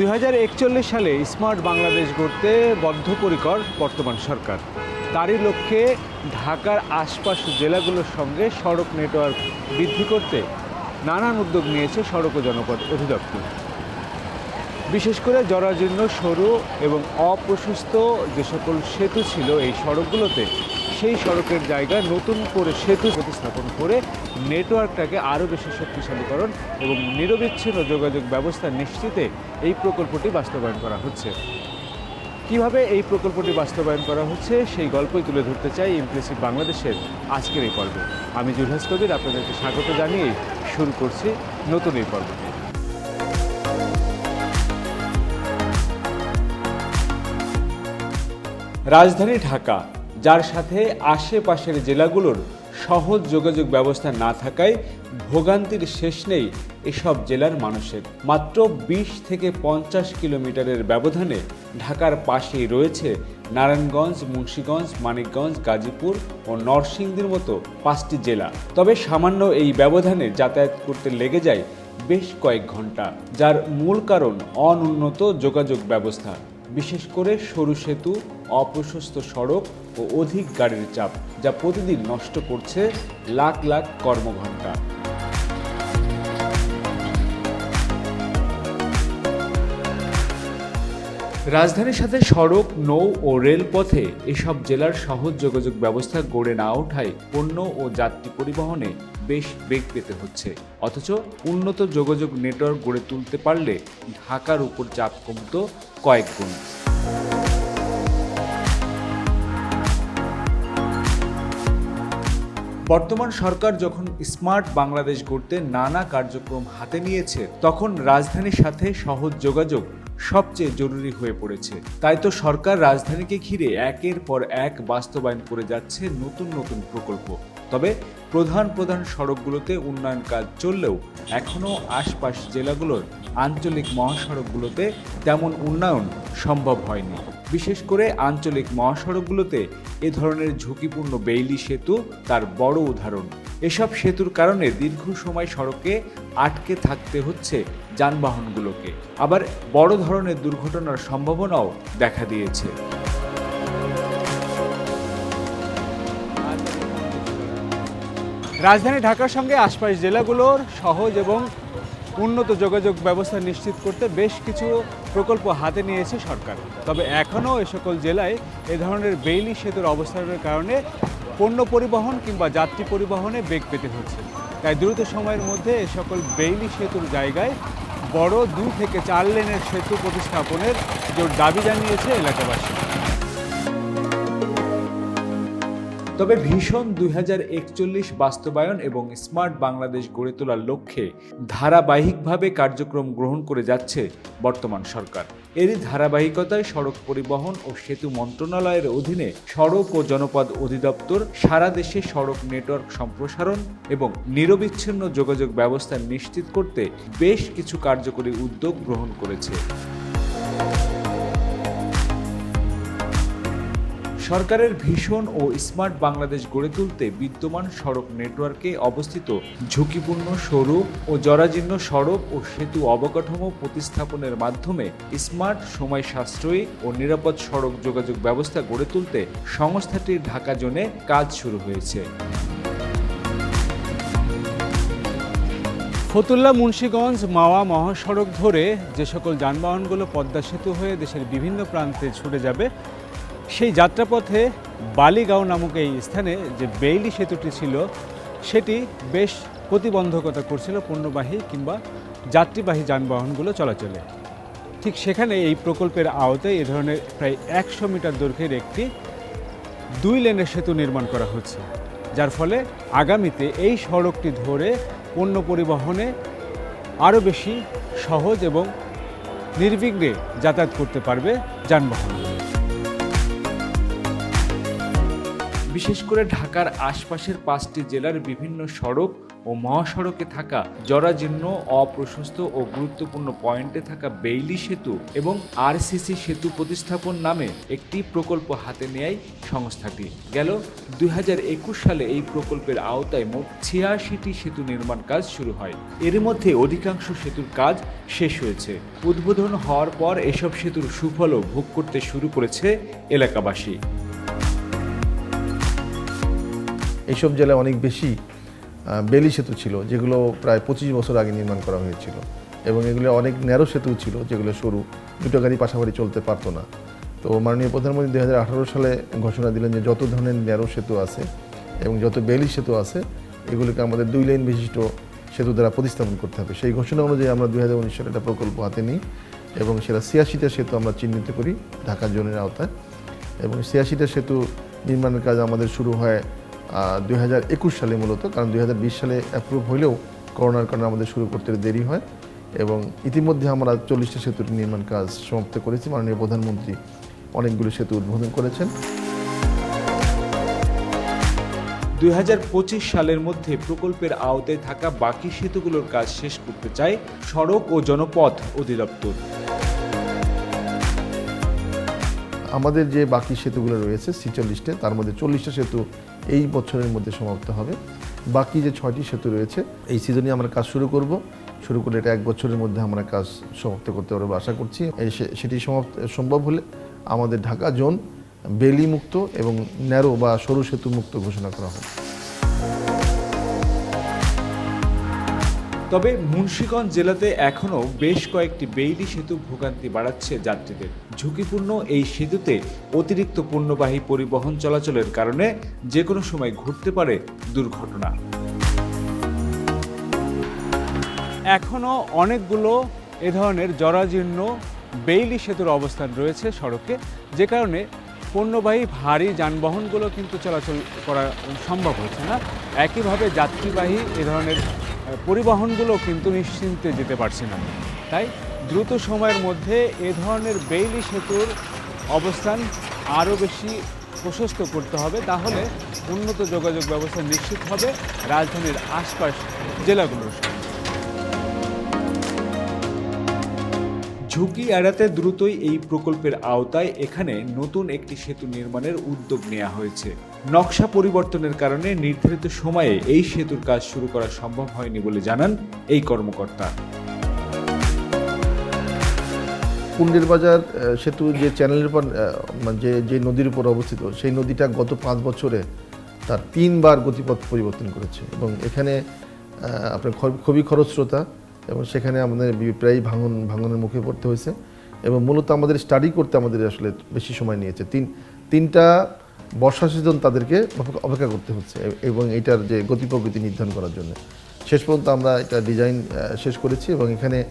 দু হাজার একচল্লিশ সালে স্মার্ট বাংলাদেশ গড়তে বদ্ধপরিকর বর্তমান সরকার। তারই লক্ষ্যে ঢাকার আশপাশ জেলাগুলোর সঙ্গে সড়ক নেটওয়ার্ক বৃদ্ধি করতে নানান উদ্যোগ নিয়েছে সড়ক ও জনপদ অধিদপ্তর। বিশেষ করে জরাজীর্ণ, সরু এবং অপ্রশস্ত যে সকল সেতু ছিল এই সড়কগুলোতে সেই সড়কের জায়গায় নতুন করে সেতু প্রতিস্থাপন করে নেটওয়ার্কটাকে আরও বেশি শক্তিশালীকরণ এবং নিরবিচ্ছিন্ন যোগাযোগ ব্যবস্থা নিশ্চিতে এই প্রকল্পটি বাস্তবায়ন করা হচ্ছে। কীভাবে এই প্রকল্পটি বাস্তবায়ন করা হচ্ছে সেই গল্পই তুলে ধরতে চাই ইমপ্রেসিভ বাংলাদেশের আজকের এই পর্বে। আমি জুলহাস কবির, আপনাদেরকে স্বাগত জানিয়ে শুরু করছি নতুন এই পর্বটি। রাজধানী ঢাকা যার সাথে আশেপাশের জেলাগুলোর সহজ যোগাযোগ ব্যবস্থা না থাকায় ভোগান্তির শেষ নেই এসব জেলার মানুষের। মাত্র বিশ থেকে পঞ্চাশ কিলোমিটারের ব্যবধানে ঢাকার পাশেই রয়েছে নারায়ণগঞ্জ, মুন্সীগঞ্জ, মানিকগঞ্জ, গাজীপুর ও নরসিংদীর মতো পাঁচটি জেলা। তবে সামান্য এই ব্যবধানে যাতায়াত করতে লেগে যায় বেশ কয়েক ঘণ্টা, যার মূল কারণ অনুন্নত যোগাযোগ ব্যবস্থা। বিশেষ করে সরু সেতু অপ্রশস্ত সড়ক ও অধিক গাড়ির চাপ যা প্রতিদিন নষ্ট করছে লাখ লাখ কর্মঘণ্টা। রাজধানীর সাথে সড়ক, নৌ ও রেলপথে এসব জেলার সহজ যোগাযোগ ব্যবস্থা গড়ে না ওঠায় পণ্য ও যাত্রী পরিবহনে বেশ বেগ পেতে হচ্ছে। অথচ উন্নত যোগাযোগ নেটওয়ার্ক গড়ে তুলতে পারলে ঢাকার উপর চাপ কমতো কয়েক গুণ। বর্তমান সরকার যখন স্মার্ট বাংলাদেশ গড়তে নানা কার্যক্রম হাতে নিয়েছে, তখন রাজধানীর সাথে সহজ যোগাযোগ সবচেয়ে জরুরি হয়ে পড়েছে। তাই তো সরকার রাজধানীকে ঘিরে একের পর এক বাস্তবায়ন করে যাচ্ছে নতুন নতুন প্রকল্প। তবে প্রধান প্রধান সড়কগুলোতে উন্নয়ন কাজ চললেও এখনও আশপাশ জেলাগুলোর আঞ্চলিক মহাসড়কগুলোতে তেমন উন্নয়ন সম্ভব হয়নি। বিশেষ করে আঞ্চলিক মহাসড়কগুলোতে এ ধরনের ঝুঁকিপূর্ণ বেইলি সেতু তার বড় উদাহরণ। এসব সেতুর কারণে দীর্ঘ সময় সড়কে আটকে থাকতে হচ্ছে যানবাহনগুলোকে। আবার বড় ধরনের দুর্ঘটনার সম্ভাবনাও দেখা দিয়েছে। রাজধানী ঢাকার সঙ্গে আশপাশ জেলাগুলোর সহজ এবং উন্নত যোগাযোগ ব্যবস্থা নিশ্চিত করতে বেশ কিছু প্রকল্প হাতে নিয়েছে সরকার। তবে এখনও এ সকল জেলায় এ ধরনের বেইলি সেতুর অবস্থানের কারণে পণ্য পরিবহন কিংবা যাত্রী পরিবহনে বেগ পেতে হচ্ছে। তাই দ্রুত সময়ের মধ্যে এ সকল বেইলি সেতুর জায়গায় বড় দুই থেকে চার লেনের সেতু প্রতিস্থাপনের জোর দাবি জানিয়েছে এলাকাবাসী। তবে ভীষণ দুই হাজার একচল্লিশ বাস্তবায়ন এবং স্মার্ট বাংলাদেশ গড়ে তোলার লক্ষ্যে ধারাবাহিকভাবে কার্যক্রম গ্রহণ করে যাচ্ছে বর্তমান সরকার। এরই ধারাবাহিকতায় সড়ক পরিবহন ও সেতু মন্ত্রণালয়ের অধীনে সড়ক ও জনপদ অধিদপ্তর, সারা দেশে সড়ক নেটওয়ার্ক সম্প্রসারণ এবং নিরবিচ্ছিন্ন যোগাযোগ ব্যবস্থা নিশ্চিত করতে বেশ কিছু কার্যকরী উদ্যোগ গ্রহণ করেছে। সরকারের ভীষণ ও স্মার্ট বাংলাদেশ গড়ে তুলতে বিদ্যমান সড়ক নেটওয়ার্কে অবস্থিত ঝুঁকিপূর্ণ সরু ও জরাজীর্ণ সড়ক ও সেতু অবকাঠামো প্রতিস্থাপনের মাধ্যমে স্মার্ট সময় সাশ্রয়ী ও নিরাপদ সড়ক যোগাযোগ ব্যবস্থা গড়ে তুলতে সংস্থাটির ঢাকা জোনে কাজ শুরু হয়েছে। ফতুল্লা, মুন্সীগঞ্জ, মাওয়া মহাসড়ক ধরে যে সকল যানবাহনগুলো পদ্মা সেতু হয়ে দেশের বিভিন্ন প্রান্তে ছুটে যাবে সেই যাত্রাপথে বালিগাঁও নামক এই স্থানে যে বেইলি সেতুটি ছিল, সেটি বেশ প্রতিবন্ধকতা করছিল পণ্যবাহী কিংবা যাত্রীবাহী যানবাহনগুলো চলাচলে। ঠিক সেখানে এই প্রকল্পের আওতায় এ ধরনের প্রায় একশো মিটার দৈর্ঘ্যের একটি দুই লেনের সেতু নির্মাণ করা হচ্ছে, যার ফলে আগামীতে এই সড়কটি ধরে পণ্য পরিবহনে আরও বেশি সহজ এবং নির্বিঘ্নে যাতায়াত করতে পারবে যানবাহনগুলো বিশেষ করে ঢাকার আশপাশের পাঁচটি জেলার বিভিন্ন সড়ক ও মহাসড়কে থাকা জরাজীর্ণ, অপ্রশস্ত ও গুরুত্বপূর্ণ পয়েন্টে থাকা বেইলি সেতু এবং আরসিসি সেতু প্রতিস্থাপন নামে একটি প্রকল্প হাতে নেয় সংস্থাটি। গেল দুই হাজার একুশ সালে এই প্রকল্পের আওতায় মোট ছিয়াশিটি সেতু নির্মাণ কাজ শুরু হয়। এর মধ্যে অধিকাংশ সেতুর কাজ শেষ হয়েছে। উদ্বোধন হওয়ার পর এসব সেতুর সুফলও ভোগ করতে শুরু করেছে এলাকাবাসী। এইসব জেলায় অনেক বেশি বেলি সেতু ছিল, যেগুলো প্রায় পঁচিশ বছর আগে নির্মাণ করা হয়েছিল। এবং এগুলো অনেক ন্যারো সেতু ছিল, যেগুলো সরু, দুটো গাড়ি পাশাপাশি চলতে পারতো না। তো মাননীয় প্রধানমন্ত্রী দু হাজার আঠারো সালে ঘোষণা দিলেন যে যত ধরনের ন্যারো সেতু আছে এবং যত বেলি সেতু আছে, এগুলোকে আমাদের দুই লাইন বিশিষ্ট সেতু দ্বারা প্রতিস্থাপন করতে হবে। সেই ঘোষণা অনুযায়ী আমরা দু হাজার উনিশ সালে একটা প্রকল্প হাতে নিই এবং সেটা ছিয়াশিটা সেতু আমরা চিহ্নিত করি ঢাকা জোনের আওতায়। এবং ছিয়াশিটা সেতু নির্মাণের কাজ আমাদের শুরু হয় দুই হাজার একুশ সালে মূলত কারণ দুই হাজার বিশ সালে অ্যাপ্রুভ হলেও করোনার কারণে আমাদের শুরু করতে দেরি হয় এবং ইতিমধ্যে আমরা চল্লিশটা সেতুর নির্মাণ কাজ সমাপ্ত করেছি। মাননীয় প্রধানমন্ত্রী অনেকগুলো সেতু উদ্বোধন করেছেন। দুই হাজার পঁচিশ সালের মধ্যে প্রকল্পের আওতায় থাকা বাকি সেতুগুলোর কাজ শেষ করতে চায় সড়ক ও জনপথ অধিদপ্তর। আমাদের যে বাকি সেতুগুলো রয়েছে ছিচল্লিশটা তার মধ্যে চল্লিশটা সেতু এই বছরের মধ্যে সমাপ্ত হবে। বাকি যে ছয়টি সেতু রয়েছে, এই সিজনে আমরা কাজ শুরু করব। শুরু করে এটা এক বছরের মধ্যে আমরা কাজ সমাপ্ত করতে পারব আশা করছি। সেটি সমাপ্ত, সম্ভব হলে আমাদের ঢাকা জোন বেলি মুক্ত এবং ন্যারো বা সরু সেতু মুক্ত ঘোষণা করা হবে তবে মুন্সিগঞ্জ জেলাতে এখনও বেশ কয়েকটি বেইলি সেতু ভোগান্তি বাড়াচ্ছে যাত্রীদের। ঝুঁকিপূর্ণ এই সেতুতে অতিরিক্ত পণ্যবাহী পরিবহন চলাচলের কারণে যে কোনো সময় ঘটতে পারে দুর্ঘটনা। এখনও অনেকগুলো এ ধরনের জরাজীর্ণ বেইলি সেতুর অবস্থান রয়েছে সড়কে, যে কারণে পণ্যবাহী ভারী যানবাহনগুলো কিন্তু চলাচল করা সম্ভব হচ্ছে না। একইভাবে যাত্রীবাহী এ ধরনের পরিবহনগুলো কিন্তু নিশ্চিন্তে যেতে পারছে না। তাই দ্রুত সময়ের মধ্যে এ ধরনের বেইলি সেতুর অবস্থান আরও বেশি প্রশস্ত করতে হবে। তাহলে উন্নত যোগাযোগ ব্যবস্থা নিশ্চিত হবে রাজধানীর আশপাশ জেলাগুলোর ঝুঁকি এড়াতে দ্রুতই এই প্রকল্পের আওতায় এখানে নতুন একটি সেতু নির্মাণের উদ্যোগ নেওয়া হয়েছে। নকশা পরিবর্তনের কারণে নির্ধারিত সময়ে এই সেতুর কাজ শুরু করা সম্ভব হয়নি বলে জানান এই কর্মকর্তা। কুন্ডের বাজার সেতু যে চ্যানেলের উপর মানে যে যে নদীর উপর অবস্থিত, সেই নদীটা গত পাঁচ বছরে তার তিনবার গতিপথ পরিবর্তন করেছে এবং এখানে আপনার খুবই খরস্রোতা। এবং সেখানে আমাদের প্রায় ভাঙন, ভাঙনের মুখে পড়তে হয়েছে এবং মূলত আমাদের স্টাডি করতে আমাদের আসলে বেশি সময় নিয়েছে। তিন, তিনটা বর্ষা সিজন তাদেরকে অপেক্ষা- অপেক্ষা করতে হচ্ছে এবং এটার যে গতি প্রকৃতি নির্ধারণ করার জন্য। শেষ পর্যন্ত আমরা এটা ডিজাইন শেষ করেছি এবং এখানে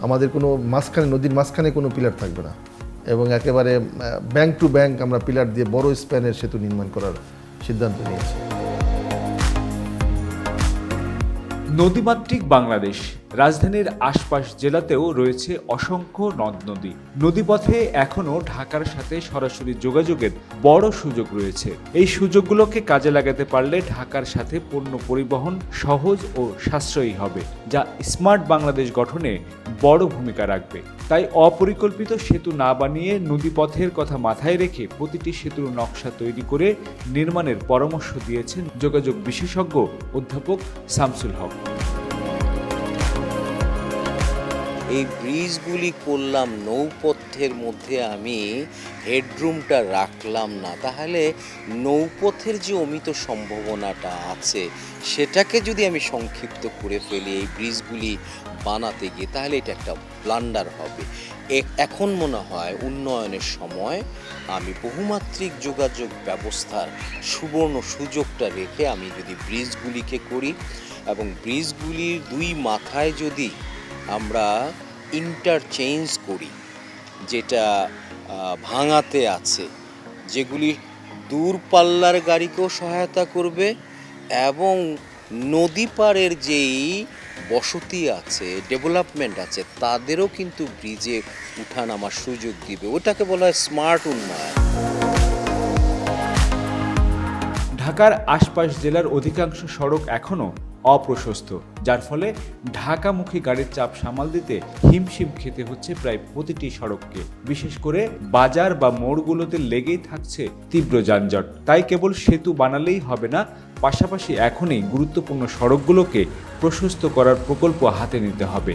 আমাদের কোনো মাঝখানে, নদীর মাঝখানে কোনো পিলার থাকবে না এবং একেবারে ব্যাংক টু ব্যাংক আমরা পিলার দিয়ে বড় স্প্যানের সেতু নির্মাণ করার সিদ্ধান্ত নিয়েছি। নদীমাতৃক বাংলাদেশ রাজধানীর আশপাশ জেলাতেও রয়েছে অসংখ্য নদ নদী। নদীপথে এখনও ঢাকার সাথে সরাসরি যোগাযোগের বড় সুযোগ রয়েছে। এই সুযোগগুলোকে কাজে লাগাতে পারলে ঢাকার সাথে পণ্য পরিবহন সহজ ও সাশ্রয়ী হবে, যা স্মার্ট বাংলাদেশ গঠনে বড় ভূমিকা রাখবে। তাই অপরিকল্পিত সেতু না বানিয়ে নদীপথের কথা মাথায় রেখে প্রতিটি সেতুর নকশা তৈরি করে নির্মাণের পরামর্শ দিয়েছেন যোগাযোগ বিশেষজ্ঞ অধ্যাপক শামসুল হক। এই ব্রিজগুলি করলাম নৌপথের মধ্যে আমি, হেডরুমটা রাখলাম না। তাহলে নৌপথের যে অমিত সম্ভাবনাটা আছে, সেটাকে যদি আমি সংক্ষিপ্ত করে ফেলি, এই ব্রিজগুলি বানাতে গিয়ে, তাহলে এটা একটা ব্লান্ডার হবে। এখন মনে হয় উন্নয়নের সময় আমি বহুমাত্রিক যোগাযোগ ব্যবস্থার সুবর্ণ সুযোগটা রেখে আমি যদি ব্রিজগুলিকে করি এবং ব্রিজগুলির দুই মাথায় যদি আমরা ইন্টারচেঞ্জ করি, যেটা ভাঙাতে আছে, যেগুলি দূরপাল্লার গাড়িকেও সহায়তা করবে এবং নদী পাড়ের যেই বসতি আছে ডেভেলপমেন্ট আছে, তাদেরও কিন্তু ব্রিজে উঠানামার সুযোগ দিবে। ওটাকে বলা হয় স্মার্ট উন্নয়ন। ঢাকার আশপাশ জেলার অধিকাংশ সড়ক এখনও অপ্রশস্ত, যার ফলে ঢাকামুখী গাড়ির চাপ সামাল দিতে হিমশিম খেতে হচ্ছে প্রায় প্রতিটি সড়ককে। বিশেষ করে বাজার বা মোড়গুলোতে লেগেই থাকছে তীব্র যানজট। তাই কেবল সেতু বানালেই হবে না, পাশাপাশি এখনই গুরুত্বপূর্ণ সড়কগুলোকে প্রশস্ত করার প্রকল্প হাতে নিতে হবে।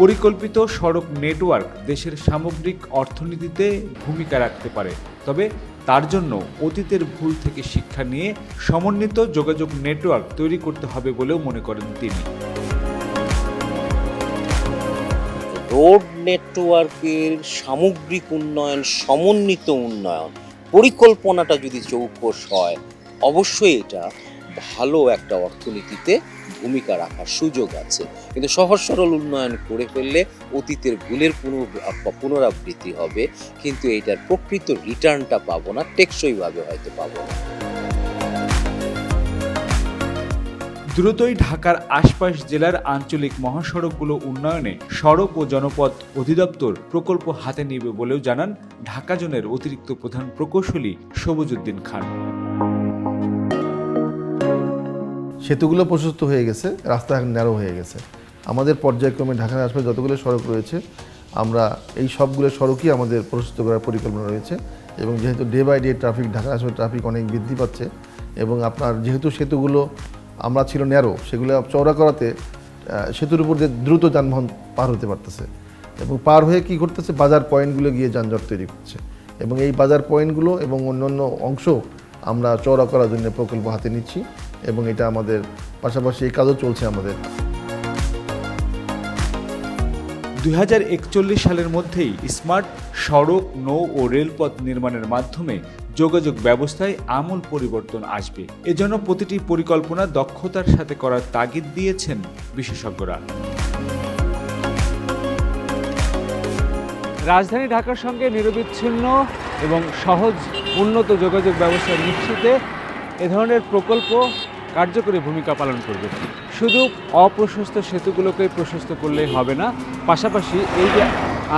পরিকল্পিত সড়ক নেটওয়ার্ক দেশের সামগ্রিক অর্থনীতিতে ভূমিকা রাখতে পারে। তবে তার জন্য অতীতের ভুল থেকে শিক্ষা নিয়ে সমন্বিত যোগাযোগ নেটওয়ার্ক তৈরি করতে হবে বলেও মনে করেন তিনি। রোড নেটওয়ার্কের সামগ্রিক উন্নয়ন, সমন্বিত উন্নয়ন, পরিকল্পনাটা যদি চৌকস হয়, অবশ্যই এটা ভালো একটা অর্থনীতিতে ভূমিকা রাখার সুযোগ আছে। কিন্তু সহজ সরল উন্নয়ন করে ফেললে অতীতের ভুলের পুনঃ- পুনরাবৃত্তি হবে। কিন্তু এটার প্রকৃত রিটার্নটা পাবো না, টেকসইভাবে হয়তো পাবো না। দ্রুতই ঢাকার আশপাশ জেলার আঞ্চলিক মহাসড়কগুলো উন্নয়নে সড়ক ও জনপথ অধিদপ্তর প্রকল্প হাতে নেবে বলেও জানান ঢাকা জোনের অতিরিক্ত প্রধান প্রকৌশলী সবুজউদ্দিন খান। সেতুগুলো প্রশস্ত হয়ে গেছে রাস্তা এখন ন্যারো হয়ে গেছে। আমাদের পর্যায়ক্রমে ঢাকার আশপাশে যতগুলো সড়ক রয়েছে, আমরা এই সবগুলো সড়কই আমাদের প্রশস্ত করার পরিকল্পনা রয়েছে এবং যেহেতু ডে বাই ডে ট্রাফিক ঢাকার আশপাশে ট্রাফিক অনেক বৃদ্ধি পাচ্ছে এবং আপনার যেহেতু সেতুগুলো আমরা ছিল ন্যারো সেগুলো চওড়া করাতে সেতুর উপর দিয়ে দ্রুত যানবাহন পার হতে পারতেছে এবং পার হয়ে কি করতেছে? বাজার পয়েন্টগুলো গিয়ে যানজট তৈরি করছে এবং এই বাজার পয়েন্টগুলো এবং অন্যান্য অংশ আমরা চওড়া করার জন্য প্রকল্প হাতে নিচ্ছি। এবং এটা আমাদের পাশাপাশি এই কাজও চলছে আমাদের। দুই হাজার একচল্লিশ সালের মধ্যেই স্মার্ট সড়ক, নৌ ও রেলপথ নির্মাণের মাধ্যমে যোগাযোগ ব্যবস্থায় আমূল পরিবর্তন আসবে। এজন্য প্রতিটি পরিকল্পনা দক্ষতার সাথে করার তাগিদ দিয়েছেন বিশেষজ্ঞরা। রাজধানী ঢাকার সঙ্গে নিরবিচ্ছিন্ন এবং সহজ উন্নত যোগাযোগ ব্যবস্থা নিশ্চিতে এ ধরনের প্রকল্প কার্যকরী ভূমিকা পালন করবে। শুধু অপ্রশস্ত সেতুগুলোকে প্রশস্ত করলেই হবে না, পাশাপাশি এই যে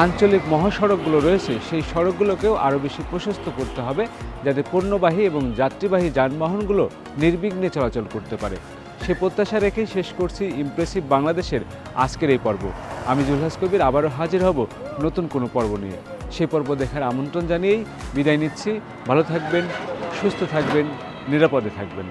আঞ্চলিক মহাসড়কগুলো রয়েছে, সেই সড়কগুলোকেও আরও বেশি প্রশস্ত করতে হবে, যাতে পণ্যবাহী এবং যাত্রীবাহী যানবাহনগুলো নির্বিঘ্নে চলাচল করতে পারে। সে প্রত্যাশা রেখেই শেষ করছি ইমপ্রেসিভ বাংলাদেশের আজকের এই পর্ব। আমি জুলহাস কবির আবারও হাজির হব নতুন কোনো পর্ব নিয়ে। সেই পর্ব দেখার আমন্ত্রণ জানিয়েই বিদায় নিচ্ছি। ভালো থাকবেন, সুস্থ থাকবেন, নিরাপদে থাকবেন।